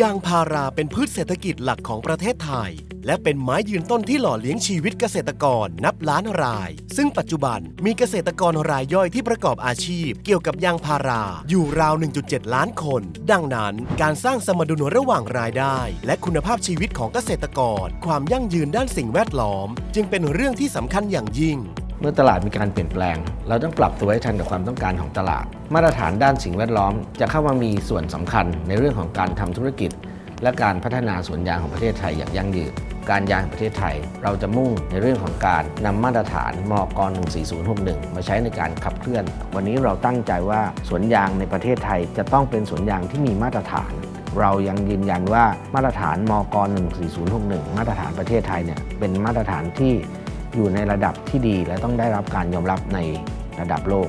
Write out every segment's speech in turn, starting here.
ยางพาราเป็นพืชเศรษฐกิจหลักของประเทศไทย และเป็นไม้ยืนต้นที่หล่อเลี้ยงชีวิตเกษตรกรนับล้านราย ซึ่งปัจจุบันมีเกษตรกรรายย่อยที่ประกอบอาชีพ เกี่ยวกับยางพาราอยู่ราว 1.7 ล้านคน ดังนั้นการสร้างสมดุลระหว่างรายได้ และคุณภาพชีวิตของเกษตรกร ความยั่งยืนด้านสิ่งแวดล้อม จึงเป็นเรื่องที่สำคัญอย่างยิ่ง เมื่อตลาดมีการเปลี่ยนแปลง เราต้องปรับตัวให้ทันกับความต้องการของตลาด มาตรฐานด้านสิ่งแวดล้อม จะเข้ามามีส่วนสำคัญในเรื่องของการทำธุรกิจ และการพัฒนาสวนยางของประเทศไทยอย่างยั่งยืนการยางแห่งประเทศไทย เราจะมุ่งในเรื่องของการนำมาตรฐานมก14061 มาใช้ในการขับเคลื่อน วันนี้เราตั้งใจว่าสวนยางในประเทศไทยจะต้องเป็นสวนยางที่มีมาตรฐาน เรายังยืนยันว่ามาตรฐานมก14061 มาตรฐานประเทศไทยเนี่ยเป็นมาตรฐานที่ อยู่ในระดับที่ดีและต้องได้รับการยอมรับในระดับโลก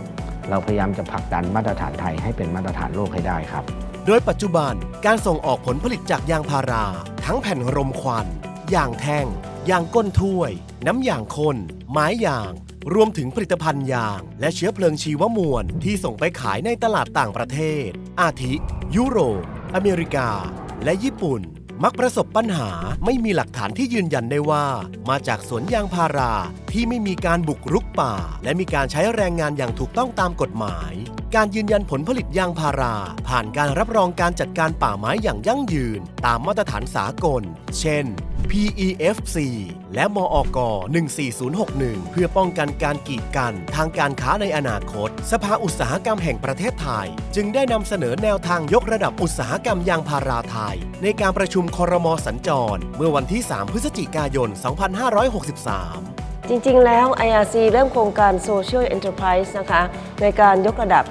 เราพยายามจะผลักดันมาตรฐานไทยให้เป็นมาตรฐานโลกให้ได้ครับ โดยปัจจุบันการส่งออกผลผลิตจากยางพารา ทั้งแผ่นรมควันยางแท่งยางก้นถ้วย น้ำยางข้นไม้ยาง รวมถึงผลิตภัณฑ์ยาง และเชื้อเพลิงชีวมวลที่ส่งไปขายในตลาดต่างประเทศ อาทิ ยุโรป อเมริกา และญี่ปุ่น มักประสบปัญหาไม่มีหลักฐานที่ยืนยันได้ว่า มาจากสวนยางพาราที่ไม่มีการบุกรุกป่า และมีการใช้แรงงานอย่างถูกต้องตามกฎหมาย การยืนยันผลผลิตยางพารา ผ่านการรับรองการจัดการป่าไม้อย่างยั่งยืน ตามมาตรฐานสากล เช่น PEFC และมอก14061 เพื่อป้องกันการกีดกันทางการค้าในอนาคต สภาอุตสาหกรรมแห่งประเทศไทย จึงได้นำเสนอแนวทางยกระดับอุตสาหกรรมยางพาราไทย ในการประชุมคอรมอสัญจร เมื่อวันที่ 3 พฤศจิกายน 2563 จริง ๆ แล้ว IRC เริ่มโครงการ Social Enterprise นะคะในการยกระดับ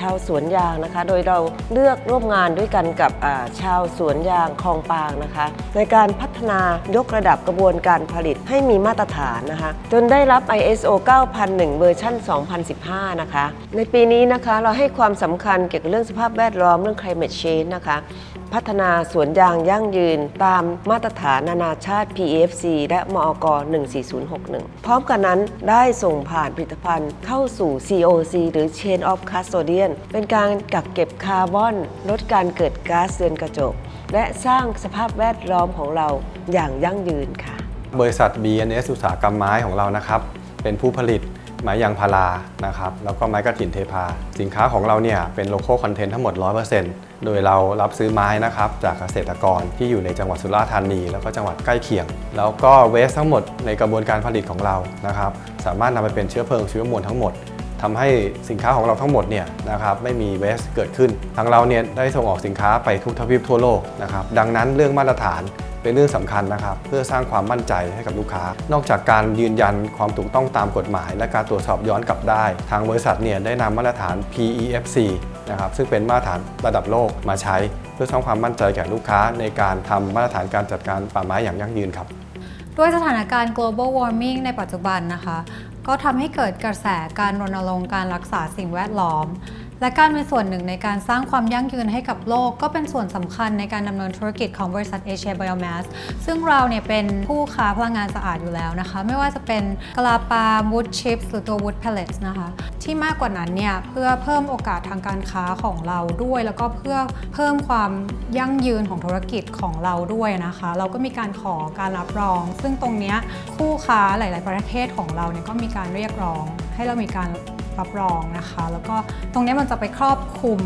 ชาวสวนยางนะคะ โดยเราเลือกร่วมงานด้วยกันกับชาวสวนยางคลองปางนะคะ ในการพัฒนายกระดับกระบวนการผลิตให้มีมาตรฐานนะคะ จนได้รับ ISO 9001 เวอร์ชัน2015 นะคะ ในปีนี้นะคะเราให้ความสำคัญเกี่ยวกับเรื่องสภาพแวดล้อมเรื่อง climate change นะคะ พัฒนาสวนยางยั่งยืน ตามมาตรฐานนานาชาติ PEFC และมอก 14061 พร้อมกันนั้นได้ส่งผ่านผลิตภัณฑ์เข้าสู่ COC หรือ Chain of Custodian เป็นการกักเก็บคาร์บอน ลดการเกิดก๊าซเรือนกระจก และสร้างสภาพแวดล้อมของเราอย่างยั่งยืนค่ะ บริษัท BNS อุตสาหกรรมไม้ของเรานะครับ เป็นผู้ผลิต ไม้ยางพารานะครับแล้วก็ไม้กระถินเทพา สินค้าของเราเนี่ยเป็นโลโก้คอนเทนต์ทั้งหมด 100%โดยเรารับซื้อไม้นะครับจากเกษตรกรที่อยู่ในจังหวัดสุราษฎร์ธานี แล้วก็จังหวัดใกล้เคียง แล้วก็เวสทั้งหมดในกระบวนการผลิตของเรานะครับสามารถนำไปเป็นเชื้อเพลิงชีวมวลทั้งหมด ทำให้สินค้าของเราทั้งหมดเนี่ยนะครับไม่มีเวสเกิดขึ้น ทางเราเนี่ยได้ส่งออกสินค้าไปทุกทวีปทั่วโลกนะครับดังนั้นเรื่องมาตรฐานเป็นเรื่องสำคัญนะครับ เพื่อสร้างความมั่นใจให้กับลูกค้า นอกจากการยืนยันความถูกต้องตามกฎหมาย และการตรวจสอบย้อนกลับได้ ทางบริษัทเนี่ยได้นำมาตรฐาน PEFC นะครับซึ่งเป็นมาตรฐานระดับโลกมาใช้ เพื่อสร้างความมั่นใจแก่ลูกค้า ในการทำมาตรฐานการจัดการป่าไม้อย่างยั่งยืนครับด้วยสถานการณ์ global warming ในปัจจุบันนะคะ ก็ทำให้เกิดกระแสการรณรงค์การรักษาสิ่งแวดล้อม และการเป็นส่วนหนึ่งในการสร้างความยั่งยืนให้กับโลก ก็เป็นส่วนสำคัญในการดำเนินธุรกิจของบริษัทเอเชียไบโอแมสซึ่งเราเนี่ยเป็นผู้ค้าพลังงานสะอาดอยู่แล้วนะคะ ไม่ว่าจะเป็นกลาปาวูดชิพหรือตัววูดเพลเลตนะคะ ที่มากกว่านั้นเนี่ย เพื่อเพิ่มโอกาสทางการค้าของเราด้วย แล้วก็เพื่อเพิ่มความยั่งยืนของธุรกิจของเราด้วยนะคะ เราก็มีการขอการรับรอง ซึ่งตรงเนี้ยคู่ค้าหลาย ๆ ประเทศของเราเนี่ยก็มีการเรียกร้อง ให้เรามีการ รับรองนะคะ แล้วก็ตรงนี้มันจะไปครอบคลุม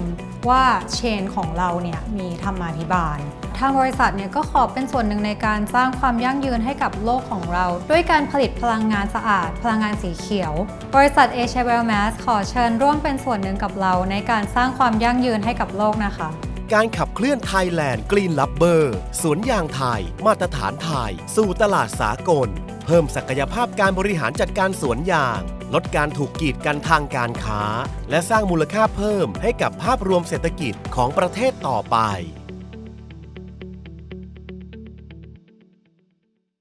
ว่าเชนของเราเนี่ยมีธรรมาภิบาลทางบริษัทเนี่ยก็ขอเป็นส่วนหนึ่งในการสร้างความยั่งยืนให้กับโลกของเรา ด้วยการผลิตพลังงานสะอาด พลังงานสีเขียว บริษัท Asia w e l l m a s ขอเชิญร่วมเป็นส่วนหนึ่งกับเรา ในการสร้างความยั่งยืนให้กับโลกนะคะ การขับเคลื่อนไทยแลนด์กรีนลับเบอร์สวนยางไทย มาตรฐานไทย สู่ตลาดสากล เพิ่มศักยภาพการบริหารจัดการสวนยาง ลดการถูกกีดกันทางการค้า และสร้างมูลค่าเพิ่มให้กับภาพรวมเศรษฐกิจของประเทศต่อไป